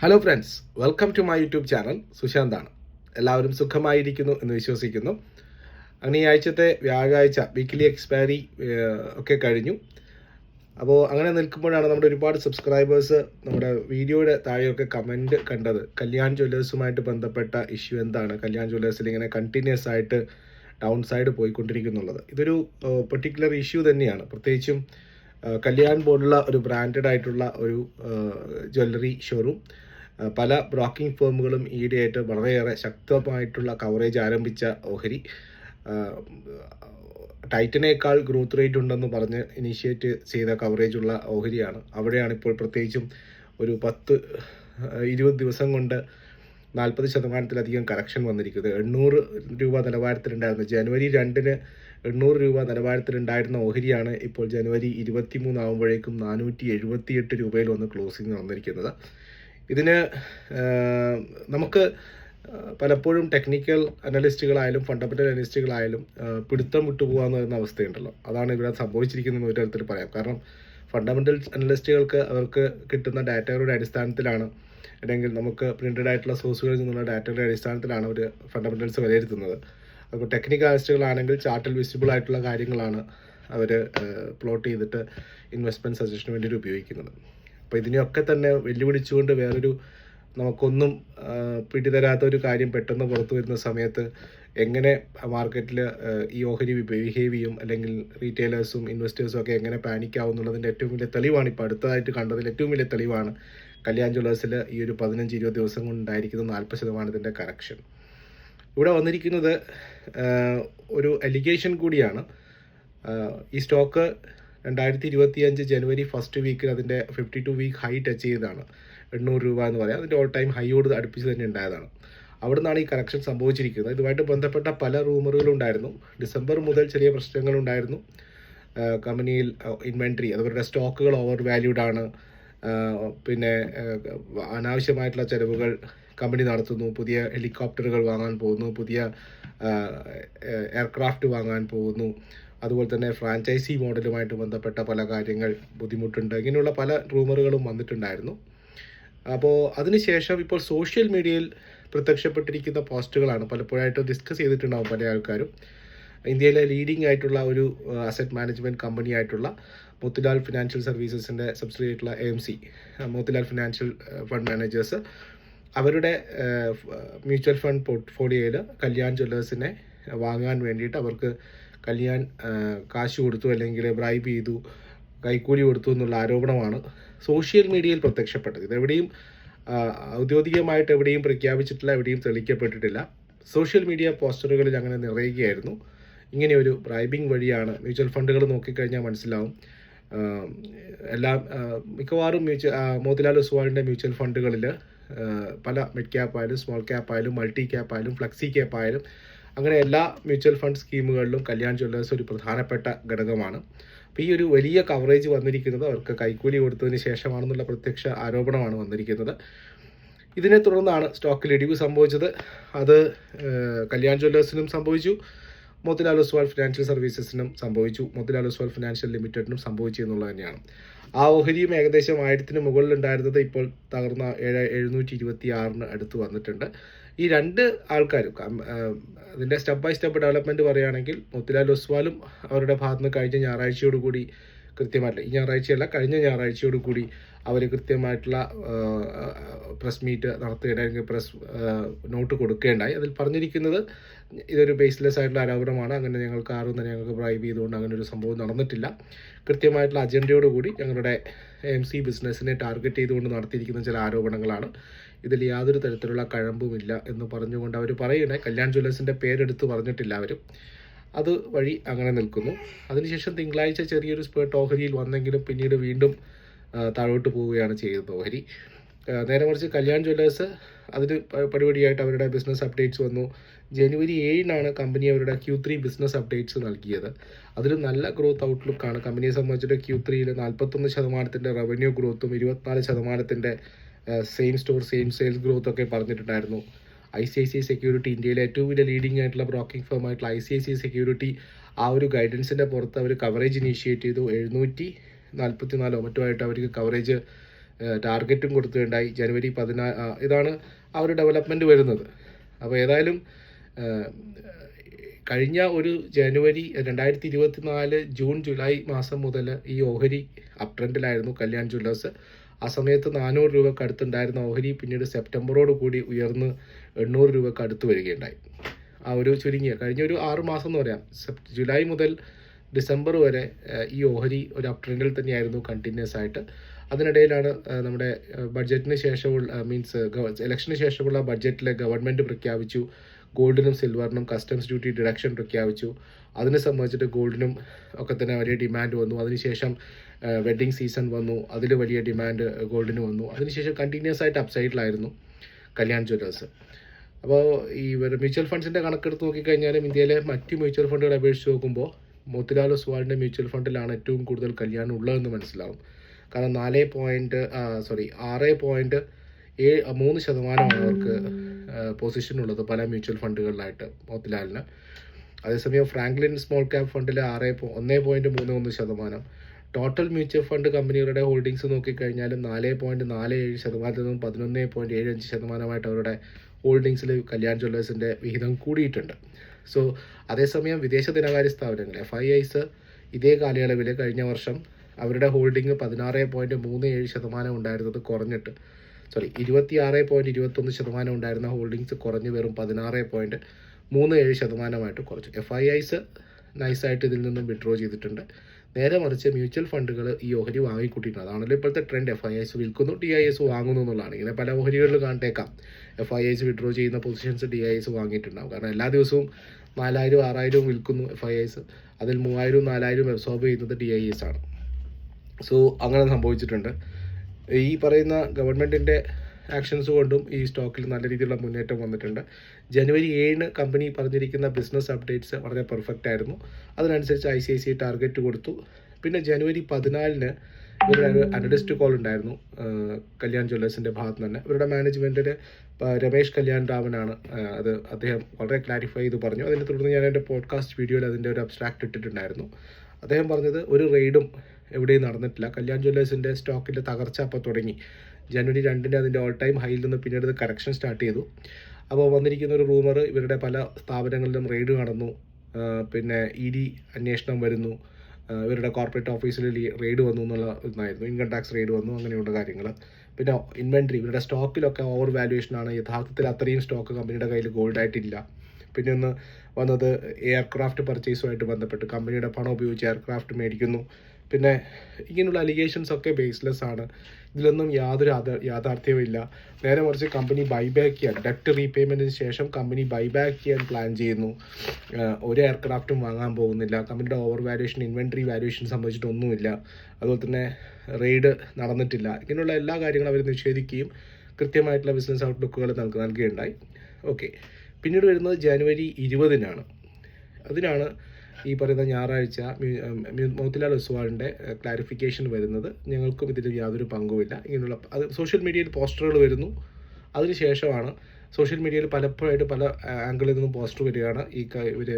Hello friends welcome to my YouTube channel സുശാന്താണ്. എല്ലാവരും സുഖമായിരിക്കുന്നു എന്ന് വിശ്വസിക്കുന്നു. അങ്ങനെ ഈ ആഴ്ചത്തെ വ്യാഴാഴ്ച വീക്കിലി എക്സ്പയറി ഒക്കെ കഴിഞ്ഞു. അപ്പോൾ അങ്ങനെ നിൽക്കുമ്പോഴാണ് നമ്മുടെ ഒരുപാട് സബ്സ്ക്രൈബേഴ്സ് നമ്മുടെ വീഡിയോയുടെ താഴെയൊക്കെ കമന്റ് കണ്ടത്. കല്യാൺ ജ്വല്ലേഴ്സുമായിട്ട് ബന്ധപ്പെട്ട ഇഷ്യൂ എന്താണ്? കല്യാൺ ജ്വല്ലേഴ്സിൽ ഇങ്ങനെ കണ്ടിന്യൂസ് ആയിട്ട് ഡൗൺ സൈഡ് പോയിക്കൊണ്ടിരിക്കുന്നുള്ളത്. ഇതൊരു പെർട്ടിക്കുലർ ഇഷ്യൂ തന്നെയാണ്. പ്രത്യേകിച്ചും കല്യാൺ പോലുള്ള ഒരു ബ്രാൻഡഡ് ആയിട്ടുള്ള ഒരു ജ്വല്ലറി ഷോറൂം പല ബ്രോക്കിംഗ് ഫേമുകളും ഈയിടെയായിട്ട് വളരെയേറെ ശക്തമായിട്ടുള്ള കവറേജ് ആരംഭിച്ച ഓഹരി. ടൈറ്റനേക്കാൾ ഗ്രോത്ത് റേറ്റ് ഉണ്ടെന്ന് പറഞ്ഞ് ഇനീഷ്യേറ്റ് ചെയ്ത കവറേജ് ഉള്ള ഓഹരിയാണ്. അവിടെയാണ് ഇപ്പോൾ പ്രത്യേകിച്ചും ഒരു പത്ത് ഇരുപത് ദിവസം കൊണ്ട് നാൽപ്പത് ശതമാനത്തിലധികം കറക്ഷൻ വന്നിരിക്കുന്നത്. എണ്ണൂറ് രൂപ നിലവാരത്തിലുണ്ടായിരുന്നു ജനുവരി രണ്ടിന് എണ്ണൂറ് രൂപ നിലവാരത്തിലുണ്ടായിരുന്ന ഓഹരിയാണ് ഇപ്പോൾ ജനുവരി ഇരുപത്തി മൂന്നാകുമ്പോഴേക്കും നാനൂറ്റി എഴുപത്തിയെട്ട് രൂപയിൽ വന്ന് ക്ലോസിംഗ് വന്നിരിക്കുന്നത്. ഇതിന് നമുക്ക് പലപ്പോഴും ടെക്നിക്കൽ അനലിസ്റ്റുകളായാലും ഫണ്ടമെന്റൽ അനലിസ്റ്റുകളായാലും പിടുത്തം വിട്ടുപോകാന്ന് പറയുന്ന അവസ്ഥയുണ്ടല്ലോ. അതാണ് ഇവിടെ സംഭവിച്ചിരിക്കുന്നത് ഒരു തരത്തിൽ പറയാം. കാരണം ഫണ്ടമെന്റൽ അനലിസ്റ്റുകൾക്ക് അവർക്ക് കിട്ടുന്ന ഡാറ്റകളുടെ അടിസ്ഥാനത്തിലാണ് അല്ലെങ്കിൽ നമുക്ക് പ്രിന്റഡ് ആയിട്ടുള്ള സോഴ്സുകളിൽ നിന്നുള്ള ഡാറ്റയുടെ അടിസ്ഥാനത്തിലാണ് അവർ ഫണ്ടമെന്റൽസ് വിലയിരുത്തുന്നത്. അപ്പോൾ ടെക്നിക്കൽ അനലിസ്റ്റുകളാണെങ്കിൽ ചാർട്ടിൽ വിസിബിൾ ആയിട്ടുള്ള കാര്യങ്ങളാണ് അവർ പ്ലോട്ട് ചെയ്തിട്ട് ഇൻവെസ്റ്റ്മെന്റ് സജഷന് വേണ്ടിയിട്ട് ഉപയോഗിക്കുന്നത്. അപ്പോൾ ഇതിനെയൊക്കെ തന്നെ വെല്ലുവിളിച്ചുകൊണ്ട് വേറൊരു നമുക്കൊന്നും പിടി പിടിതരാത്ത ഒരു കാര്യം പെട്ടെന്ന് പുറത്തു വരുന്ന സമയത്ത് എങ്ങനെ മാർക്കറ്റിൽ ഈ ഓഹരി ബിഹേവ് ചെയ്യും അല്ലെങ്കിൽ റീറ്റെയിലേഴ്സും ഇൻവെസ്റ്റേഴ്സും ഒക്കെ എങ്ങനെ പാനിക്കാവും എന്നുള്ളതിന്റെ ഏറ്റവും വലിയ തെളിവാണ്. ഇപ്പോൾ അടുത്തതായിട്ട് കണ്ടതിൽ ഏറ്റവും വലിയ തെളിവാണ് കല്യാൺ ജ്വല്ലേഴ്സിൽ ഈ ഒരു പതിനഞ്ച് ഇരുപത് ദിവസം കൊണ്ടുണ്ടായിരിക്കുന്ന നാൽപ്പത് ശതമാനത്തിന്റെ കറക്ഷൻ ഇവിടെ വന്നിരിക്കുന്നത് ഒരു അലിഗേഷൻ കൂടിയാണ്. ഈ സ്റ്റോക്ക് രണ്ടായിരത്തി ഇരുപത്തി അഞ്ച് ജനുവരി ഫസ്റ്റ് വീക്കിൽ അതിന്റെ fifty two week high touch ചെയ്തതാണ്. എണ്ണൂറ് രൂപ എന്ന് പറയാം. അതിന്റെ ഓൾ ടൈം ഹൈയോട് അടുപ്പിച്ച് തന്നെ ഉണ്ടായതാണ്. അവിടെ നിന്നാണ് ഈ കറക്ഷൻ സംഭവിച്ചിരിക്കുന്നത്. ഇതുമായിട്ട് ബന്ധപ്പെട്ട പല റൂമറുകളും ഉണ്ടായിരുന്നു. ഡിസംബർ മുതൽ ചെറിയ പ്രശ്നങ്ങളുണ്ടായിരുന്നു കമ്പനിയിൽ ഇൻവെൻട്രി അതുപോലെ സ്റ്റോക്കുകൾ ഓവർ വാല്യൂഡ് ആണ് പിന്നെ അനാവശ്യമായിട്ടുള്ള ചെലവുകൾ കമ്പനി നടത്തുന്നു. പുതിയ ഹെലികോപ്റ്ററുകൾ വാങ്ങാൻ പോകുന്നു. പുതിയ എയർക്രാഫ്റ്റ് വാങ്ങാൻ പോകുന്നു. അതുപോലെ തന്നെ ഫ്രാഞ്ചൈസി മോഡലുമായിട്ട് ബന്ധപ്പെട്ട പല കാര്യങ്ങൾ ബുദ്ധിമുട്ടുണ്ട്. ഇങ്ങനെയുള്ള പല റൂമറുകളും വന്നിട്ടുണ്ടായിരുന്നു. അപ്പോൾ അതിനുശേഷം ഇപ്പോൾ സോഷ്യൽ മീഡിയയിൽ പ്രത്യക്ഷപ്പെട്ടിരിക്കുന്ന പോസ്റ്റുകളാണ് പലപ്പോഴായിട്ട് ഡിസ്കസ് ചെയ്തിട്ടുണ്ടാവും പല ആൾക്കാരും. ഇന്ത്യയിലെ ലീഡിംഗ് ആയിട്ടുള്ള ഒരു അസറ്റ് മാനേജ്മെന്റ് കമ്പനി ആയിട്ടുള്ള മോത്തിലാൽ ഫിനാൻഷ്യൽ സർവീസസിന്റെ സബ്സിഡി ആയിട്ടുള്ള A C Motilal financial fund managers അവരുടെ മ്യൂച്വൽ ഫണ്ട് പോർട്ട്ഫോളിയോയിൽ കല്യാൺ ജ്വല്ലേഴ്സിനെ വാങ്ങാൻ വേണ്ടിയിട്ട് അവർക്ക് കല്യാൺ കാശ് കൊടുത്തു അല്ലെങ്കിൽ ബ്രൈബ് ചെയ്തു കൈക്കൂലി കൊടുത്തു എന്നുള്ള ആരോപണമാണ് സോഷ്യൽ മീഡിയയിൽ പ്രത്യക്ഷപ്പെട്ടത്. ഇതെവിടെയും ഔദ്യോഗികമായിട്ട് എവിടെയും പ്രഖ്യാപിച്ചിട്ടില്ല എവിടെയും തെളിയിക്കപ്പെട്ടിട്ടില്ല. സോഷ്യൽ മീഡിയ പോസ്റ്ററുകളിൽ അങ്ങനെ നിറയുകയായിരുന്നു. ഇങ്ങനെ ഒരു ബ്രൈബിംഗ് വഴിയാണ് മ്യൂച്വൽ ഫണ്ടുകൾ നോക്കിക്കഴിഞ്ഞാൽ മനസ്സിലാവും. എല്ലാം മിക്കവാറും മ്യൂച്വൽ മോത്തിലാൽ ഒസ്വാളിന്റെ മ്യൂച്വൽ ഫണ്ടുകളിൽ പല മിഡ് ക്യാപ്പ് ആയാലും സ്മോൾ ക്യാപ്പ് ആയാലും മൾട്ടി ക്യാപ്പ് ആയാലും ഫ്ലെക്സി ആയാലും അങ്ങനെ എല്ലാ മ്യൂച്വൽ ഫണ്ട് സ്കീമുകളിലും കല്യാൺ ജ്വല്ലേഴ്സ് ഒരു പ്രധാനപ്പെട്ട ഘടകമാണ്. അപ്പോൾ ഈ ഒരു വലിയ കവറേജ് വന്നിരിക്കുന്നത് അവർക്ക് കൈക്കൂലി കൊടുത്തതിന് ശേഷമാണെന്നുള്ള പ്രത്യക്ഷ ആരോപണമാണ് വന്നിരിക്കുന്നത്. ഇതിനെ തുടർന്നാണ് സ്റ്റോക്കിൽ ഇടിവ് സംഭവിച്ചത്. അത് കല്യാൺ ജ്വല്ലേഴ്സിനും സംഭവിച്ചു. മോത്തിലാൽ ഒസ്വാൾ ഫിനാൻഷ്യൽ സർവീസസിനും സംഭവിച്ചു. മോത്തിലാൽ ഒസ്വാൾ ഫിനാൻഷ്യൽ ലിമിറ്റഡിനും സംഭവിച്ചു എന്നുള്ളത് തന്നെയാണ്. ആ ഓഹരിയും ഏകദേശം ആയിരത്തിന് മുകളിലുണ്ടായിരുന്നത് ഇപ്പോൾ തകർന്ന ഏഴ് എഴുന്നൂറ്റി ഇരുപത്തി ആറിന് അടുത്ത് വന്നിട്ടുണ്ട്. ഈ രണ്ട് ആൾക്കാരും അതിന്റെ സ്റ്റെപ്പ് ബൈ സ്റ്റെപ്പ് ഡെവലപ്മെന്റ് പറയുകയാണെങ്കിൽ മോത്തിലാൽ ഒസ്വാലും അവരുടെ ഭാഗത്തുനിന്ന് കഴിഞ്ഞ ഞായറാഴ്ചയോട് കൂടി കൃത്യമായിട്ട് ഈ ഞായറാഴ്ചയല്ല കഴിഞ്ഞ ഞായറാഴ്ചയോട് കൂടി അവർ കൃത്യമായിട്ടുള്ള പ്രസ് മീറ്റ് നടത്തുകയുണ്ടായി പ്രസ് നോട്ട് കൊടുക്കുകയുണ്ടായി. അതിൽ പറഞ്ഞിരിക്കുന്നത് ഇതൊരു ബേസ്ലെസ് ആയിട്ടുള്ള ആരോപണമാണ്. അങ്ങനെ ഞങ്ങൾക്ക് ആരും തന്നെ ഞങ്ങൾക്ക് ബ്രൈബ് ചെയ്തുകൊണ്ട് അങ്ങനെ ഒരു സംഭവം നടന്നിട്ടില്ല. കൃത്യമായിട്ടുള്ള അജണ്ടയോട് കൂടി ഞങ്ങളുടെ എം സി ബിസിനസ്സിനെ ടാർഗറ്റ് ചെയ്തുകൊണ്ട് നടത്തിയിരിക്കുന്ന ചില ആരോപണങ്ങളാണ്. ഇതിൽ യാതൊരു തരത്തിലുള്ള കഴമ്പുമില്ല എന്ന് പറഞ്ഞുകൊണ്ട് അവർ പറയണേ കല്യാൺ ജ്വല്ലേഴ്സിന്റെ പേരെടുത്ത് പറഞ്ഞിട്ടില്ല അവരും. അത് വഴി അങ്ങനെ നിൽക്കുന്നു. അതിനുശേഷം തിങ്കളാഴ്ച ചെറിയൊരു സ്പേർട്ട് ഓഹരിയിൽ വന്നെങ്കിലും പിന്നീട് വീണ്ടും താഴോട്ട് പോവുകയാണ് ചെയ്തത് ഓഹരി. നേരെ മറിച്ച് കല്യാൺ ജ്വല്ലേഴ്സ് അതിന് പടിപടിയായിട്ട് അവരുടെ ബിസിനസ് അപ്ഡേറ്റ്സ് വന്നു. ജനുവരി ഏഴിനാണ് കമ്പനി അവരുടെ ക്യൂ ത്രീ ബിസിനസ് അപ്ഡേറ്റ്സ് നൽകിയത്. അതിൽ നല്ല ഗ്രോത്ത് ഔട്ട്ലുക്കാണ് കമ്പനിയെ സംബന്ധിച്ചിട്ട് ക്യൂ ത്രീയിൽ നാൽപ്പത്തൊന്ന് ശതമാനത്തിന്റെ റവന്യൂ ഗ്രോത്തും ഇരുപത്തിനാല് ശതമാനത്തിന്റെ സെയിം സ്റ്റോർ സെയിം സെയിൽസ് ഗ്രോത്തൊക്കെ പറഞ്ഞിട്ടുണ്ടായിരുന്നു. I C I C security ഇന്ത്യയിലെ ഏറ്റവും വലിയ ലീഡിംഗ് ആയിട്ടുള്ള ബ്രോക്കിംഗ് ഫേം ആയിട്ടുള്ള I C I C security ആ ഒരു ഗൈഡൻസിന്റെ പുറത്ത് അവർ കവറേജ് ഇനീഷ്യേറ്റ് ചെയ്തു. എഴുന്നൂറ്റി നാൽപ്പത്തി നാലോ മറ്റോ ആയിട്ട് അവർക്ക് കവറേജ് ടാർഗറ്റും കൊടുത്തിട്ടുണ്ടായി. ജനുവരി പതിനാ ഇതാണ് ആ ഒരു ഡെവലപ്മെന്റ് വരുന്നത്. അപ്പോൾ ഏതായാലും കഴിഞ്ഞ ഒരു ജനുവരി രണ്ടായിരത്തി ഇരുപത്തി നാല് ജൂൺ ജൂലൈ മാസം മുതൽ ഈ ഓഹരി അപ് ട്രെൻഡിലായിരുന്നു കല്യാൺ ജ്വല്ലേഴ്സ്. ആ സമയത്ത് നാനൂറ് രൂപക്ക് അടുത്തുണ്ടായിരുന്ന ഓഹരി പിന്നീട് സെപ്റ്റംബറോട് കൂടി ഉയർന്ന് എണ്ണൂറ് രൂപക്ക് അടുത്ത് വരികയുണ്ടായി. ആ ഒരു ചുരുങ്ങിയ കഴിഞ്ഞ ഒരു ആറ് മാസം എന്ന് പറയാം ജൂലൈ മുതൽ ഡിസംബർ വരെ ഈ ഓഹരി ഒരു അപ് ട്രെൻഡിൽ തന്നെയായിരുന്നു കണ്ടിന്യൂസ് ആയിട്ട്. അതിനിടയിലാണ് നമ്മുടെ ബഡ്ജറ്റിന് ശേഷമുള്ള മീൻസ് ഇലക്ഷന് ശേഷമുള്ള ബഡ്ജറ്റിലെ ഗവൺമെന്റ് പ്രഖ്യാപിച്ചു. ഗോൾഡിനും സിൽവറിനും കസ്റ്റംസ് ഡ്യൂട്ടി ഡിഡക്ഷൻ പ്രഖ്യാപിച്ചു. അതിനെ സംബന്ധിച്ചിട്ട് ഗോൾഡിനും ഒക്കെ തന്നെ വലിയ ഡിമാൻഡ് വന്നു. അതിനുശേഷം വെഡ്ഡിങ് സീസൺ വന്നു. അതിൽ വലിയ ഡിമാൻഡ് ഗോൾഡിന് വന്നു. അതിനുശേഷം കണ്ടിന്യൂസ് ആയിട്ട് അപ്സൈഡിലായിരുന്നു കല്യാൺ ജ്വല്ലേഴ്സ്. അപ്പോൾ ഈ മ്യൂച്വൽ ഫണ്ട്സിന്റെ കണക്കെടുത്ത് നോക്കിക്കഴിഞ്ഞാലും ഇന്ത്യയിലെ മറ്റ് മ്യൂച്വൽ ഫണ്ടുകളെ അപേക്ഷിച്ച് നോക്കുമ്പോൾ മോത്തിലാൽ ഒസ്വാളിന്റെ മ്യൂച്വൽ ഫണ്ടിലാണ് ഏറ്റവും കൂടുതൽ കല്യാണം ഉള്ളതെന്ന് മനസ്സിലാവും. കാരണം നാല് പോയിന്റ് സോറി ആറ് പോയിന്റ് ഏഴ് മൂന്ന് ശതമാനമാണ് അവർക്ക് പൊസിഷൻ ഉള്ളത് പല മ്യൂച്വൽ ഫണ്ടുകളിലായിട്ട് മോത്തിലാലിന്. അതേസമയം ഫ്രാങ്ക്ലിൻ സ്മോൾ ക്യാപ് ഫണ്ടിൽ ആറ് ഒന്ന് പോയിന്റ് മൂന്ന് ഒന്ന് ശതമാനം. ടോട്ടൽ മ്യൂച്വൽ ഫണ്ട് കമ്പനികളുടെ ഹോൾഡിങ്സ് നോക്കിക്കഴിഞ്ഞാലും നാല് പോയിന്റ് നാല് ഏഴ് ശതമാനത്തിൽ നിന്നും പതിനൊന്ന് പോയിന്റ് ഏഴ് അഞ്ച് ശതമാനമായിട്ട് അവരുടെ ഹോൾഡിങ്സിൽ കല്യാൺ ജ്വല്ലേഴ്സിന്റെ വിഹിതം കൂടിയിട്ടുണ്ട്. സോ അതേസമയം വിദേശ ധനകാര്യ സ്ഥാപനങ്ങൾ എഫ് ഐ ഐസ് ഇതേ കാലയളവിൽ കഴിഞ്ഞ വർഷം അവരുടെ ഹോൾഡിംഗ് പതിനാറ് പോയിന്റ് മൂന്ന് ഏഴ് ശതമാനം ഉണ്ടായിരുന്നത് കുറഞ്ഞിട്ട് സോറി ഇരുപത്തി ആറ് പോയിന്റ് ഇരുപത്തൊന്ന് ശതമാനം ഉണ്ടായിരുന്ന ഹോൾഡിങ്സ് കുറഞ്ഞ് വെറും പതിനാറ് പോയിന്റ് മൂന്ന് ഏഴ് ശതമാനമായിട്ട് കുറച്ചു. എഫ് ഐ ഐസ് നൈസായിട്ട് ഇതിൽ നിന്നും വിഡ്രോ ചെയ്തിട്ടുണ്ട്. നേരെ മറിച്ച് മ്യൂച്വൽ ഫണ്ടുകൾ ഈ ഓഹരി വാങ്ങിക്കൂട്ടിയിട്ടുണ്ട്. അതാണല്ലോ ഇപ്പോഴത്തെ ട്രെൻഡ് എഫ് ഐ എസ് വിൽക്കുന്നു ഡി ഐ എസ് വാങ്ങുന്നു എന്നുള്ളതാണ്. ഇങ്ങനെ പല ഓഹരികളിൽ കണ്ടേക്കാം എഫ് ഐ എസ് വിഡ്രോ ചെയ്യുന്ന പൊസിഷൻസ് ഡി ഐ എസ് വാങ്ങിയിട്ടുണ്ടാകും കാരണം എല്ലാ ദിവസവും നാലായിരം ആറായിരവും വിൽക്കുന്നു എഫ് ഐ എസ് അതിൽ മൂവായിരവും നാലായിരവും അബ്സോർബ് ചെയ്യുന്നത് ഡി ഐ എസ് ആണ്. സോ അങ്ങനെ സംഭവിച്ചിട്ടുണ്ട്. ഈ പറയുന്ന ഗവൺമെന്റിന്റെ ആക്ഷൻസ് കൊണ്ടും ഈ സ്റ്റോക്കിൽ നല്ല രീതിയിലുള്ള മുന്നേറ്റം വന്നിട്ടുണ്ട്. ജനുവരി ഏഴിന് കമ്പനി പറഞ്ഞിരിക്കുന്ന ബിസിനസ് അപ്ഡേറ്റ്സ് വളരെ പെർഫെക്റ്റ് ആയിരുന്നു. അതിനനുസരിച്ച് I C I C target കൊടുത്തു. പിന്നെ ജനുവരി പതിനാലിന് ഇവരുടെ അനലിസ്റ്റ് കോൾ ഉണ്ടായിരുന്നു കല്യാൺ ജ്വല്ലേഴ്സിന്റെ ഭാഗത്ത് തന്നെ ഇവരുടെ മാനേജ്മെന്റിൽ രമേഷ് കല്യാൺ രാമനാണ് അത് അദ്ദേഹം വളരെ ക്ലാരിഫൈ ചെയ്ത് പറഞ്ഞു. അതിനെ തുടർന്ന് ഞാൻ എന്റെ പോഡ്കാസ്റ്റ് വീഡിയോയിൽ അതിന്റെ ഒരു അബ്സ്ട്രാക്ട് ഇട്ടിട്ടുണ്ടായിരുന്നു. അദ്ദേഹം പറഞ്ഞത് ഒരു റെയ്ഡും എവിടെയും നടന്നിട്ടില്ല. കല്യാൺ ജ്വല്ലേഴ്സിന്റെ സ്റ്റോക്കിന്റെ തകർച്ച അപ്പോൾ തുടങ്ങി. ജനുവരി രണ്ടിന് അതിന്റെ ഓൾ ടൈം ഹൈയിൽ നിന്ന് പിന്നീട് കറക്ഷൻ സ്റ്റാർട്ട് ചെയ്തു. അപ്പോൾ വന്നിരിക്കുന്ന ഒരു റൂമർ ഇവരുടെ പല സ്ഥാപനങ്ങളിലും റെയ്ഡ് നടന്നു. പിന്നെ ഇ ഡി അന്വേഷണം വരുന്നു. ഇവരുടെ കോർപ്പറേറ്റ് ഓഫീസിൽ റെയ്ഡ് വന്നു എന്നുള്ള ഇതായിരുന്നു ഇൻകം ടാക്സ് റെയ്ഡ് വന്നു അങ്ങനെയുള്ള കാര്യങ്ങൾ പിന്നെ ഇൻവെൻട്രി ഇവരുടെ സ്റ്റോക്കിലൊക്കെ ഓവർ വാല്യുവേഷൻ ആണ്. യഥാർത്ഥത്തിൽ അത്രയും സ്റ്റോക്ക് കമ്പനിയുടെ കയ്യിൽ ഗോൾഡ് ആയിട്ടില്ല. പിന്നെ ഒന്ന് വന്നത് എയർക്രാഫ്റ്റ് പർച്ചേസുമായിട്ട് ബന്ധപ്പെട്ട് കമ്പനിയുടെ പണം ഉപയോഗിച്ച് എയർക്രാഫ്റ്റ് മേടിക്കുന്നു. പിന്നെ ഇങ്ങനെയുള്ള അലിഗേഷൻസ് ഒക്കെ ബേസ്ലെസ് ആണ്. ഇതിലൊന്നും യാതൊരു യാഥാർത്ഥ്യവും യാഥാർത്ഥ്യവുമില്ല നേരെ മറിച്ച് കമ്പനി ബൈബാക്ക് ചെയ്യാൻ ഡെറ്റ് റീപേയ്മെന്റിന് ശേഷം കമ്പനി ബൈബാക്ക് ചെയ്യാൻ പ്ലാൻ ചെയ്യുന്നു. ഒരു എയർക്രാഫ്റ്റും വാങ്ങാൻ പോകുന്നില്ല. കമ്പനിയുടെ ഓവർ വാല്യുവേഷൻ ഇൻവെൻട്രി വാല്യുവേഷൻ സംബന്ധിച്ചിട്ടൊന്നുമില്ല അതുപോലെ തന്നെ റെയ്ഡ് നടന്നിട്ടില്ല. ഇങ്ങനെയുള്ള എല്ലാ കാര്യങ്ങളും അവർ നിഷേധിക്കുകയും കൃത്യമായിട്ടുള്ള ബിസിനസ് ഔട്ട്ലുക്കുകൾ നമുക്ക് നൽകുകയുണ്ടായി. ഓക്കെ പിന്നീട് വരുന്നത് ജനുവരി ഇരുപതിനാണ്. അതിനാണ് ഈ പറയുന്ന ഞായറാഴ്ച മോത്തിലാൽ ഒസ്വാളിന്റെ ക്ലാരിഫിക്കേഷൻ വരുന്നത്. ഞങ്ങൾക്കും ഇതിൽ യാതൊരു പങ്കുമില്ല. ഇങ്ങനെയുള്ള അത് സോഷ്യൽ മീഡിയയിൽ പോസ്റ്ററുകൾ വരുന്നു. അതിനുശേഷമാണ് സോഷ്യൽ മീഡിയയിൽ പലപ്പോഴായിട്ട് പല ആംഗിളിൽ നിന്നും പോസ്റ്റർ വരികയാണ്. ഈ ഇവർ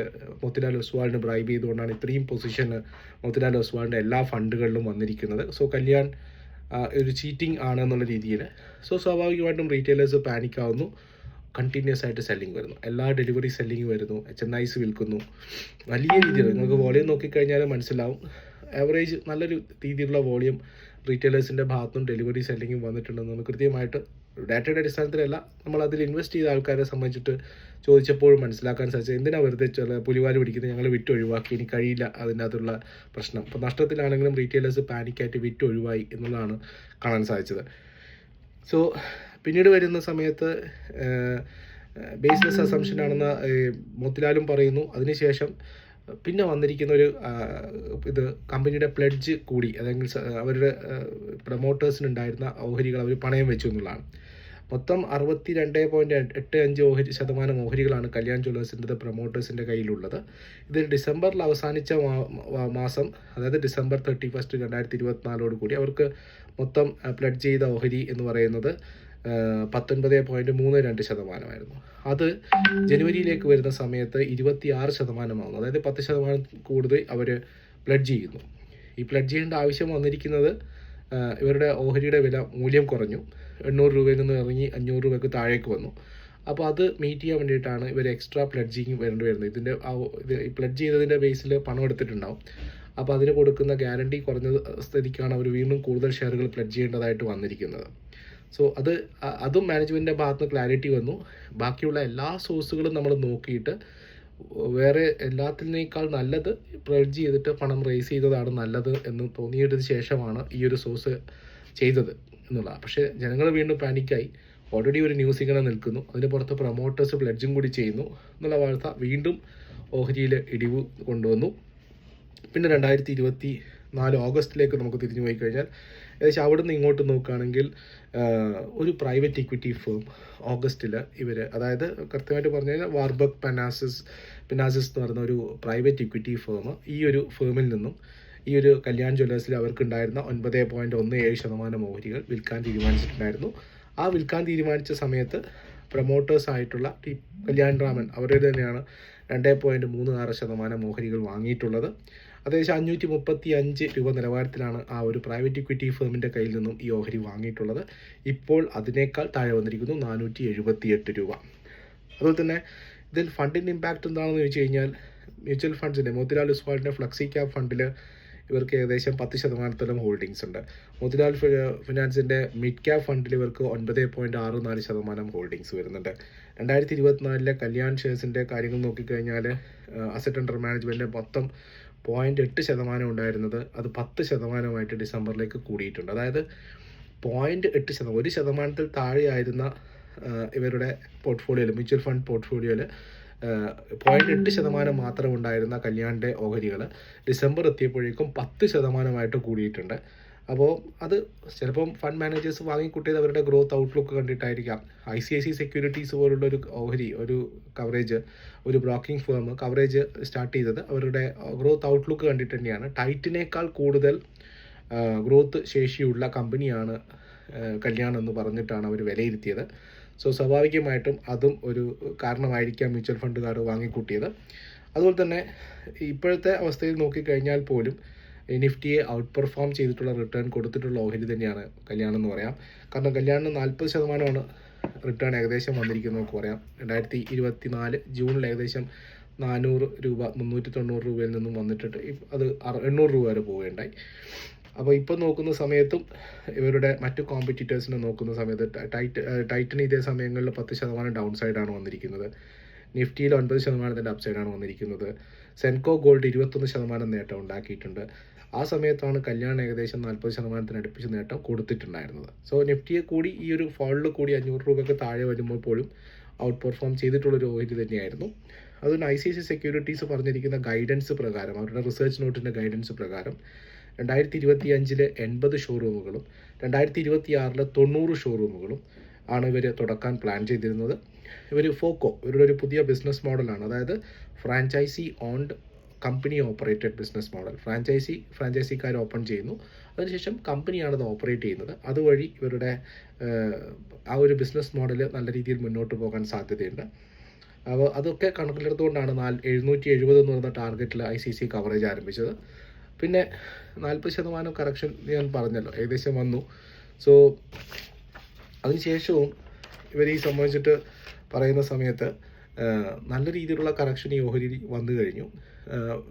മോത്തിലാൽ ഒസ്വാളിന് ബ്രൈബ് ചെയ്തുകൊണ്ടാണ് ഇത്രയും പൊസിഷന് മോത്തിലാൽ ഒസ്വാളിന്റെ എല്ലാ ഫണ്ടുകളിലും വന്നിരിക്കുന്നത്. സോ കല്യാൺ ഒരു ചീറ്റിംഗ് ആണ് എന്നുള്ള രീതിയിൽ. സോ സ്വാഭാവികമായിട്ടും റീറ്റെയിലേഴ്സ് പാനിക് ആവുന്നു. കണ്ടിന്യൂസ് ആയിട്ട് സെല്ലിംഗ് വരുന്നു. എല്ലാ ഡെലിവറി സെല്ലിംഗ് വരുന്നു. എച്ച് ഐസ് വിൽക്കുന്നു. വലിയ രീതിയിൽ നിങ്ങൾക്ക് വോളിയം നോക്കിക്കഴിഞ്ഞാൽ മനസ്സിലാവും. ആവറേജ് നല്ലൊരു രീതിയിലുള്ള വോളിയം റീറ്റെയിലേഴ്സിന്റെ ഭാഗത്തും ഡെലിവറി സെല്ലിങ്ങും വന്നിട്ടുണ്ടെന്ന് കൃത്യമായിട്ട് ഡാറ്റയുടെ അടിസ്ഥാനത്തിലല്ല നമ്മൾ അതിൽ ഇൻവെസ്റ്റ് ചെയ്ത ആൾക്കാരെ സംബന്ധിച്ചിട്ട് ചോദിച്ചപ്പോൾ മനസ്സിലാക്കാൻ സാധിച്ചത് എന്തിനാണ് വെറുതെ ചില പുലിവാൽ പിടിക്കുന്നത്? ഞങ്ങൾ വിറ്റ് ഒഴിവാക്കി. ഇനി കഴിയില്ല അതിനകത്തുള്ള പ്രശ്നം. അപ്പോൾ നഷ്ടത്തിലാണെങ്കിലും റീറ്റെയിലേഴ്സ് പാനിക്കായിട്ട് വിറ്റ് ഒഴിവായി എന്നുള്ളതാണ് കാണാൻ സാധിച്ചത്. സോ പിന്നീട് വരുന്ന സമയത്ത് ബേസ്ലെസ് അസംഷൻ ആണെന്ന് മോത്തിലാലും പറയുന്നു. അതിനുശേഷം പിന്നെ വന്നിരിക്കുന്ന ഒരു ഇത് കമ്പനിയുടെ പ്ലഡ്ജ് കൂടി അല്ലെങ്കിൽ അവരുടെ പ്രൊമോട്ടേഴ്സിനുണ്ടായിരുന്ന ഓഹരികൾ അവർ പണയം വെച്ചു എന്നുള്ളതാണ്. മൊത്തം അറുപത്തി രണ്ട് പോയിന്റ് എട്ട് അഞ്ച് ഓഹരി ശതമാനം ഓഹരികളാണ് കല്യാൺ ജ്വല്ലേഴ്സിന്റെ പ്രൊമോട്ടേഴ്സിന്റെ കയ്യിലുള്ളത്. ഇത് ഡിസംബറിൽ അവസാനിച്ച മാസം അതായത് ഡിസംബർ തേർട്ടി ഫസ്റ്റ് രണ്ടായിരത്തി ഇരുപത്തിനാലോട് കൂടി അവർക്ക് മൊത്തം പ്ലഡ് ചെയ്ത ഓഹരി എന്ന് പറയുന്നത് പത്തൊൻപത് പോയിന്റ് മൂന്ന് രണ്ട് ശതമാനമായിരുന്നു. അത് ജനുവരിയിലേക്ക് വരുന്ന സമയത്ത് ഇരുപത്തി ആറ് ശതമാനമാകുന്നു. അതായത് പത്ത് ശതമാനം കൂടുതൽ അവർ പ്ലഡ് ചെയ്യുന്നു. ഈ പ്ലഡ് ചെയ്യേണ്ട ആവശ്യം വന്നിരിക്കുന്നത് ഇവരുടെ ഓഹരിയുടെ വില മൂല്യം കുറഞ്ഞു. എണ്ണൂറ് രൂപയിൽ നിന്ന് ഇറങ്ങി അഞ്ഞൂറ് രൂപയ്ക്ക് താഴേക്ക് വന്നു. അപ്പോൾ അത് മീറ്റ് ചെയ്യാൻ വേണ്ടിയിട്ടാണ് ഇവർ എക്സ്ട്രാ പ്ലഡ്ജിങ് വേണ്ടി വരുന്നത്. ഇതിന്റെ ഇത് പ്ലഡ്ജ് ചെയ്തതിന്റെ ബേസിൽ പണം എടുത്തിട്ടുണ്ടാവും. അപ്പോൾ അതിന് കൊടുക്കുന്ന ഗ്യാരണ്ടി കുറഞ്ഞ സ്ഥിതിക്കാണ് അവർ വീണ്ടും കൂടുതൽ ഷെയറുകൾ പ്ലഡ്ജ് ചെയ്യേണ്ടതായിട്ട് വന്നിരിക്കുന്നത്. സോ അത് അതും മാനേജ്മെന്റിന്റെ ഭാഗത്ത് നിന്ന് ക്ലാരിറ്റി വന്നു. ബാക്കിയുള്ള എല്ലാ സോഴ്സുകളും നമ്മൾ നോക്കിയിട്ട് വേറെ എല്ലാത്തിനേക്കാൾ നല്ലത് പ്ലഡ്ജ് ചെയ്തിട്ട് പണം റേസ് ചെയ്തതാണ് നല്ലത് എന്ന് തോന്നിയതിന് ശേഷമാണ് ഈ ഒരു സോഴ്സ് ചെയ്തത് എന്നുള്ളതാണ് പക്ഷേ ജനങ്ങൾ വീണ്ടും പാനിക്കായി ഓൾറെഡി ഒരു ന്യൂസ് ഇങ്ങനെ നിൽക്കുന്നു. അതിന് പുറത്ത് പ്രൊമോട്ടേഴ്സ് പ്ലഡ്ജും കൂടി ചെയ്യുന്നു എന്നുള്ള വാർത്ത വീണ്ടും ഓഹരിയിൽ ഇടിവ് കൊണ്ടുവന്നു. പിന്നെ രണ്ടായിരത്തി ഇരുപത്തി നാല് ഓഗസ്റ്റിലേക്ക് നമുക്ക് തിരിഞ്ഞു പോയി കഴിഞ്ഞാൽ ഏകദേശം അവിടെ നിന്ന് ഇങ്ങോട്ട് നോക്കുകയാണെങ്കിൽ ഒരു പ്രൈവറ്റ് ഇക്വിറ്റി ഫേം ഓഗസ്റ്റിൽ ഇവർ അതായത് കൃത്യമായിട്ട് പറഞ്ഞു കഴിഞ്ഞാൽ വാർബക് പെനാസിസ് പിനാസിസ് എന്ന് പറയുന്ന ഒരു പ്രൈവറ്റ് ഇക്വിറ്റി ഫേം ഈ ഒരു ഫേമിൽ നിന്നും ഈ ഒരു കല്യാൺ ജ്വല്ലേഴ്സിൽ അവർക്കുണ്ടായിരുന്ന ഒൻപത് പോയിന്റ് ഒന്ന് ഏഴ് ശതമാനം ഓഹരികൾ വിൽക്കാൻ തീരുമാനിച്ചിട്ടുണ്ടായിരുന്നു. ആ വിൽക്കാൻ തീരുമാനിച്ച സമയത്ത് പ്രൊമോട്ടേഴ്സ് ആയിട്ടുള്ള ടി കല്യാൺ രാമൻ അവരുടെ തന്നെയാണ് രണ്ട് പോയിന്റ് മൂന്ന് ആറ് ശതമാനം ഓഹരികൾ വാങ്ങിയിട്ടുള്ളത്. ഏകദേശം അഞ്ഞൂറ്റി മുപ്പത്തി അഞ്ച് രൂപ നിലവാരത്തിലാണ് ആ ഒരു പ്രൈവറ്റ് ഇക്വിറ്റി ഫേമിന്റെ കയ്യിൽ നിന്നും ഈ ഓഹരി വാങ്ങിയിട്ടുള്ളത്. ഇപ്പോൾ അതിനേക്കാൾ താഴെ വന്നിരിക്കുന്നു നാനൂറ്റി എഴുപത്തിയെട്ട് രൂപ. അതുപോലെ തന്നെ ഇതിൽ ഫണ്ടിന്റെ ഇമ്പാക്റ്റ് എന്താണെന്ന് ചോദിച്ചു കഴിഞ്ഞാൽ മ്യൂച്വൽ ഫണ്ട്സിന്റെ മോത്തിലാൽ ഉസ്വാളിന്റെ ഫ്ലക്സി ക്യാപ് ഫണ്ടിൽ ഇവർക്ക് ഏകദേശം പത്ത് ശതമാനത്തോളം ഹോൾഡിങ്സ് ഉണ്ട്. മോത്തിലാൽ ഫിനാൻസിന്റെ മിഡ് ക്യാപ് ഫണ്ടിൽ ഇവർക്ക് ഒൻപത് പോയിന്റ് ആറ് നാല് ശതമാനം ഹോൾഡിങ്സ് വരുന്നുണ്ട്. രണ്ടായിരത്തി ഇരുപത്തിനാലിലെ കല്യാൺ ഷെയർസിന്റെ കാര്യങ്ങൾ നോക്കിക്കഴിഞ്ഞാൽ അസറ്റ് അണ്ടർ മാനേജ്മെന്റിന്റെ മൊത്തം പോയിന്റ് എട്ട് ശതമാനം ഉണ്ടായിരുന്നത് അത് പത്ത് ശതമാനമായിട്ട് ഡിസംബറിലേക്ക് കൂടിയിട്ടുണ്ട്. അതായത് പോയിന്റ് എട്ട് ശതമാനം ഒരു ശതമാനത്തിൽ താഴെയായിരുന്ന ഇവരുടെ പോർട്ട്ഫോളിയോയിൽ മ്യൂച്വൽ ഫണ്ട് പോർട്ട്ഫോളിയോയിൽ പോയിന്റ് എട്ട് ശതമാനം മാത്രം ഉണ്ടായിരുന്ന കല്യാണിന്റെ ഓഹരികൾ ഡിസംബർ എത്തിയപ്പോഴേക്കും പത്ത് ശതമാനമായിട്ട് കൂടിയിട്ടുണ്ട്. അപ്പോൾ അത് ചിലപ്പം ഫണ്ട് മാനേജേഴ്സ് വാങ്ങിക്കൂട്ടിയത് അവരുടെ growth outlook കണ്ടിട്ടായിരിക്കാം. I C I C securities പോലുള്ള ഒരു ഓഹരി ഒരു കവറേജ് ഒരു ബ്രോക്കിംഗ് ഫേം കവറേജ് സ്റ്റാർട്ട് ചെയ്തത് അവരുടെ ഗ്രോത്ത് ഔട്ട്ലുക്ക് കണ്ടിട്ട് തന്നെയാണ്. ടൈറ്റിനേക്കാൾ കൂടുതൽ ഗ്രോത്ത് ശേഷിയുള്ള കമ്പനിയാണ് കല്യാൺ എന്ന് പറഞ്ഞിട്ടാണ് അവർ വിലയിരുത്തിയത്. സോ സ്വാഭാവികമായിട്ടും അതും ഒരു കാരണമായിരിക്കാം മ്യൂച്വൽ ഫണ്ടുകാർ വാങ്ങിക്കൂട്ടിയത്. അതുപോലെ തന്നെ ഇപ്പോഴത്തെ അവസ്ഥയിൽ നോക്കിക്കഴിഞ്ഞാൽ പോലും നിഫ്റ്റിയെ ഔട്ട് പെർഫോം ചെയ്തിട്ടുള്ള റിട്ടേൺ കൊടുത്തിട്ടുള്ള ഓഹരി തന്നെയാണ് കല്യാണം എന്ന് പറയാം. കാരണം കല്യാണിന് നാൽപ്പത് ശതമാനമാണ് റിട്ടേൺ ഏകദേശം വന്നിരിക്കുന്നത് നമുക്ക് പറയാം. രണ്ടായിരത്തി ഇരുപത്തി നാല് ജൂണിൽ ഏകദേശം നാനൂറ് രൂപ മുന്നൂറ്റി തൊണ്ണൂറ് രൂപയിൽ നിന്നും വന്നിട്ട് അത് എണ്ണൂറ് രൂപ വരെ പോവുകയുണ്ടായി. അപ്പോൾ ഇപ്പോൾ നോക്കുന്ന സമയത്തും ഇവരുടെ മറ്റു കോമ്പറ്റീറ്റേഴ്സിനെ നോക്കുന്ന സമയത്ത് ടൈറ്റ് ടൈറ്റൻ ഇതേ സമയങ്ങളിൽ പത്ത് ശതമാനം ഡൗൺ സൈഡാണ് വന്നിരിക്കുന്നത്. നിഫ്റ്റിയിൽ ഒൻപത് ശതമാനത്തിന്റെ അപ്സൈഡാണ് വന്നിരിക്കുന്നത്. സെൻകോ ഗോൾഡ് ഇരുപത്തൊന്ന് ശതമാനം നേട്ടം ഉണ്ടാക്കിയിട്ടുണ്ട്. ആ സമയത്താണ് കല്യാൺ ഏകദേശം നാൽപ്പത് ശതമാനത്തിന് അടുപ്പിച്ച് നേട്ടം കൊടുത്തിട്ടുണ്ടായിരുന്നത്. സോ നിഫ്റ്റിയെ കൂടി ഈ ഒരു ഫോളിൽ കൂടി അഞ്ഞൂറ് രൂപയ്ക്ക് താഴെ വരുമ്പോൾ പോലും ഔട്ട് പെർഫോം ചെയ്തിട്ടുള്ള ഒരു ഓഹരി തന്നെയായിരുന്നു. അതുകൊണ്ട് ഐ സി സി സെക്യൂരിറ്റീസ് പറഞ്ഞിരിക്കുന്ന ഗൈഡൻസ് പ്രകാരം അവരുടെ റിസർച്ച് നോട്ടിന്റെ ഗൈഡൻസ് പ്രകാരം രണ്ടായിരത്തി ഇരുപത്തി അഞ്ചിലെ എൺപത് ഷോറൂമുകളും രണ്ടായിരത്തി ഇരുപത്തി ആറിലെ തൊണ്ണൂറ് ഷോറൂമുകളും ആണ് ഇവർ തുടക്കാൻ പ്ലാൻ ചെയ്തിരുന്നത്. ഇവർ ഫോക്കോ ഇവരുടെ ഒരു പുതിയ ബിസിനസ് മോഡലാണ് അതായത് franchise owned company operated business model franchise ഫ്രാഞ്ചൈസിക്കാർ open ചെയ്യുന്നു. അതിനുശേഷം കമ്പനിയാണ് അത് ഓപ്പറേറ്റ് ചെയ്യുന്നത്. അതുവഴി ഇവരുടെ ആ ഒരു ബിസിനസ് മോഡൽ നല്ല രീതിയിൽ മുന്നോട്ട് പോകാൻ സാധ്യതയുണ്ട്. അപ്പോൾ അതൊക്കെ കണക്കിലെടുത്തുകൊണ്ടാണ് നാല് എഴുന്നൂറ്റി എഴുപത് എന്ന് പറയുന്ന ടാർഗറ്റിൽ ഐ സി സി കവറേജ് ആരംഭിച്ചത്. പിന്നെ നാൽപ്പത് ശതമാനം കറക്ഷൻ ഞാൻ പറഞ്ഞല്ലോ ഏകദേശം വന്നു. സോ അതിനുശേഷവും ഇവർ ഈ സംബന്ധിച്ചിട്ട് പറയുന്ന സമയത്ത് നല്ല രീതിയിലുള്ള കറക്ഷൻ ഈ ഓഹരി വന്നു കഴിഞ്ഞു.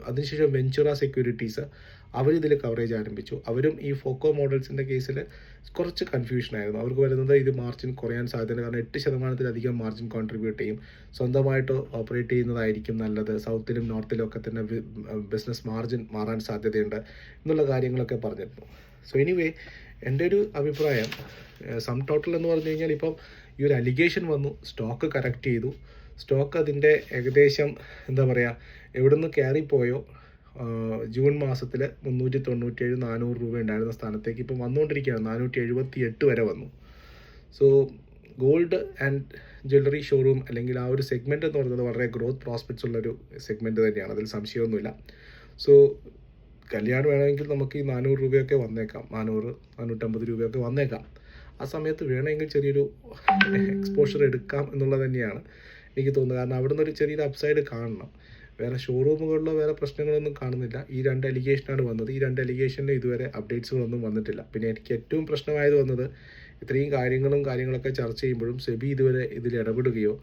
അതിനുശേഷം വെഞ്ചുറ സെക്യൂരിറ്റീസ് അവരിതിൽ കവറേജ് ആരംഭിച്ചു. അവരും ഈ ഫോക്കോ മോഡൽസിന്റെ കേസിൽ കുറച്ച് കൺഫ്യൂഷനായിരുന്നു അവർക്ക് വരുന്നത് ഇത് മാർജിൻ കുറയാൻ സാധ്യത കാരണം എട്ട് ശതമാനത്തിലധികം മാർജിൻ കോൺട്രിബ്യൂട്ട് ചെയ്യും. സ്വന്തമായിട്ട് ഓപ്പറേറ്റ് ചെയ്യുന്നതായിരിക്കും നല്ലത്. സൗത്തിലും നോർത്തിലും ഒക്കെ തന്നെ ബിസിനസ് മാർജിൻ മാറാൻ സാധ്യതയുണ്ട് എന്നുള്ള കാര്യങ്ങളൊക്കെ പറഞ്ഞിരുന്നു. സോ എനിവേ എന്റെ ഒരു അഭിപ്രായം സം ടോട്ടൽ എന്ന് പറഞ്ഞു കഴിഞ്ഞാൽ ഇപ്പം ഈ ഒരു അലിഗേഷൻ വന്നു. സ്റ്റോക്ക് കറക്റ്റ് ചെയ്തു. സ്റ്റോക്ക് അതിന്റെ ഏകദേശം എന്താ പറയുക എവിടുന്ന് കയറിപ്പോയോ? പോയോ ജൂൺ മാസത്തിൽ മുന്നൂറ്റി തൊണ്ണൂറ്റേഴ് നാനൂറ് രൂപ ഉണ്ടായിരുന്ന സ്ഥാനത്തേക്ക് ഇപ്പം വന്നുകൊണ്ടിരിക്കുകയാണ്. നാനൂറ്റി എഴുപത്തി എട്ട് വരെ വന്നു. So gold and jewellery showroom അല്ലെങ്കിൽ ആ ഒരു സെഗ്മെന്റ് എന്ന് പറയുന്നത് വളരെ ഗ്രോത്ത് പ്രോസ്പെക്ട്സ് ഉള്ളൊരു സെഗ്മെന്റ് തന്നെയാണ്. അതിൽ സംശയമൊന്നുമില്ല. സോ കല്യാണം വേണമെങ്കിൽ നമുക്ക് ഈ നാനൂറ് രൂപയൊക്കെ വന്നേക്കാം. നാനൂറ് നാനൂറ്റമ്പത് രൂപയൊക്കെ വന്നേക്കാം. ആ സമയത്ത് വേണമെങ്കിൽ ചെറിയൊരു എക്സ്പോഷർ എടുക്കാം എന്നുള്ളത് തന്നെയാണ് എനിക്ക് തോന്നുന്നത്. കാരണം അവിടെ ഒരു ചെറിയൊരു അപ്സൈഡ് കാണണം. വേറെ ഷോറൂമുകളിലോ വേറെ പ്രശ്നങ്ങളൊന്നും കാണുന്നില്ല. ഈ രണ്ട് അലിഗേഷനാണ് വന്നത്. ഈ രണ്ട് അലിഗേഷനിൽ ഇതുവരെ അപ്ഡേറ്റ്സുകളൊന്നും വന്നിട്ടില്ല. പിന്നെ എനിക്ക് ഏറ്റവും പ്രശ്നമായത് വന്നത് ഇത്രയും കാര്യങ്ങളും കാര്യങ്ങളൊക്കെ ചർച്ച ചെയ്യുമ്പോഴും സെബി ഇതുവരെ ഇതിൽ ഇടപെടുകയോ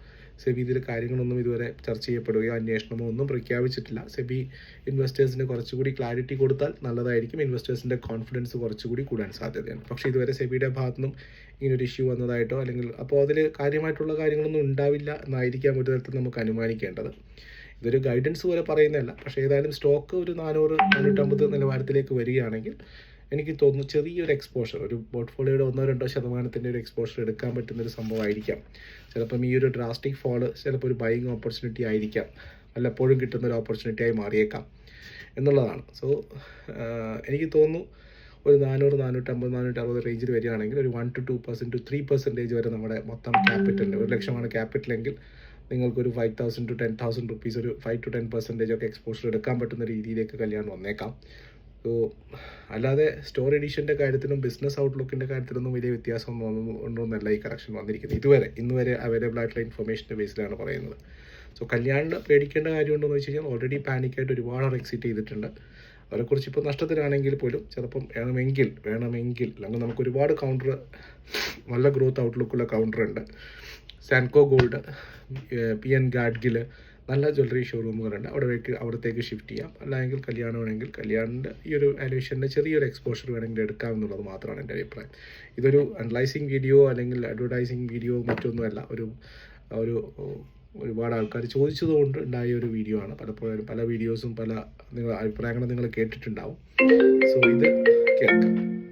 സെബി ഇതിൽ കാര്യങ്ങളൊന്നും ഇതുവരെ ചർച്ച ചെയ്യപ്പെടുകയോ അന്വേഷണമോ ഒന്നും പ്രഖ്യാപിച്ചിട്ടില്ല. സെബി ഇൻവെസ്റ്റേഴ്സിന് കുറച്ചുകൂടി ക്ലാരിറ്റി കൊടുത്താൽ നല്ലതായിരിക്കും. ഇൻവെസ്റ്റേഴ്സിന്റെ കോൺഫിഡൻസ് കുറച്ചുകൂടി കൂടാൻ സാധ്യതയാണ്. പക്ഷേ ഇതുവരെ സെബിയുടെ ഭാഗത്തു നിന്നും ഇങ്ങനൊരു ഇഷ്യൂ വന്നതായിട്ടോ അല്ലെങ്കിൽ അപ്പോൾ അതിൽ കാര്യമായിട്ടുള്ള കാര്യങ്ങളൊന്നും ഉണ്ടാവില്ല എന്നായിരിക്കാം ഒരു തരത്തിൽ നമുക്ക് അനുമാനിക്കേണ്ടത്. ഇതൊരു ഗൈഡൻസ് പോലെ പറയുന്നതല്ല. പക്ഷേ ഏതായാലും സ്റ്റോക്ക് ഒരു നാനൂറ് നാനൂറ്റമ്പത് നിലവാരത്തിലേക്ക് വരികയാണെങ്കിൽ എനിക്ക് തോന്നുന്നു ചെറിയൊരു എക്സ്പോഷർ ഒരു പോർട്ട്ഫോളിയോയുടെ ഒന്നോ രണ്ടോ ശതമാനത്തിന്റെ ഒരു എക്സ്പോഷർ എടുക്കാൻ പറ്റുന്ന ഒരു സംഭവമായിരിക്കാം. ചിലപ്പം ഈ ഒരു ഡ്രാസ്റ്റിക് ഫോൾ ചിലപ്പോൾ ഒരു ബൈങ് ഓപ്പർച്യൂണിറ്റി ആയിരിക്കാം. വല്ലപ്പോഴും കിട്ടുന്ന ഒരു ഓപ്പർച്യൂണിറ്റി ആയി മാറിയേക്കാം എന്നുള്ളതാണ്. സോ എനിക്ക് തോന്നുന്നു ഒരു നാനൂറ് നാനൂറ്റമ്പത് നാനൂറ്ററുപത് റേഞ്ചിൽ വരികയാണെങ്കിൽ ഒരു one to two percent to three percentage വരെ നമ്മുടെ മൊത്തം ക്യാപിറ്റലിൽ ഒരു ലക്ഷമാണ് ക്യാപിറ്റലെങ്കിൽ നിങ്ങൾക്കൊരു five thousand to ten thousand rupees ഒരു ഫൈവ് ടു ടെൻ പെർസെന്റേജ് ഒക്കെ എക്സ്പോഷർ എടുക്കാൻ പറ്റുന്ന രീതിയിലേക്ക് കല്യാണം വന്നേക്കാം. സോ അല്ലാതെ സ്റ്റോർ എഡിഷന്റെ കാര്യത്തിലും ബിസിനസ് ഔട്ട്ലുക്കിന്റെ കാര്യത്തിലൊന്നും വലിയ വ്യത്യാസം ഒന്നൊന്നല്ല ഈ കറക്ഷൻ വന്നിരിക്കുന്നത്. ഇതുവരെ ഇന്ന് വരെ അവൈലബിൾ ആയിട്ടുള്ള ഇൻഫർമേഷന്റെ ബേസിലാണ് പറയുന്നത്. സോ കല്യാണിന് പേടിക്കേണ്ട കാര്യമുണ്ടെന്ന് വെച്ച് കഴിഞ്ഞാൽ ഓൾറെഡി പാനിക്കായിട്ട് ഒരുപാട് എക്സിറ്റ് ചെയ്തിട്ടുണ്ട്. അവരെക്കുറിച്ച് ഇപ്പോൾ നഷ്ടത്തിലാണെങ്കിൽ പോലും ചിലപ്പം വേണമെങ്കിൽ വേണമെങ്കിൽ അല്ലെങ്കിൽ നമുക്ക് ഒരുപാട് കൗണ്ടർ നല്ല ഗ്രോത്ത് ഔട്ട്ലുക്കുള്ള കൗണ്ടർ ഉണ്ട്. Senco gold P N Gadgil നല്ല ജ്വല്ലറി ഷോറൂമുകളുണ്ട് അവിടേക്ക് അവിടത്തേക്ക് ഷിഫ്റ്റ് ചെയ്യാം. അല്ലെങ്കിൽ കല്യാണം വേണമെങ്കിൽ കല്യാണിന്റെ ഈ ഒരു വാല്യൂഷന്റെ ചെറിയൊരു എക്സ്പോഷർ വേണമെങ്കിൽ എടുക്കാം എന്നുള്ളത് മാത്രമാണ് എന്റെ അഭിപ്രായം. ഇതൊരു അനലൈസിങ് വീഡിയോ അല്ലെങ്കിൽ അഡ്വർടൈസിങ് വീഡിയോ മറ്റൊന്നുമല്ല. ഒരു ഒരു ഒരുപാട് ആൾക്കാർ ചോദിച്ചതുകൊണ്ട് ഉണ്ടായ ഒരു വീഡിയോ ആണ്. പലപ്പോഴും പല വീഡിയോസും പല നിങ്ങൾ അഭിപ്രായങ്ങളും നിങ്ങൾ കേട്ടിട്ടുണ്ടാവും. സോ ഇത് കേൾക്കാം.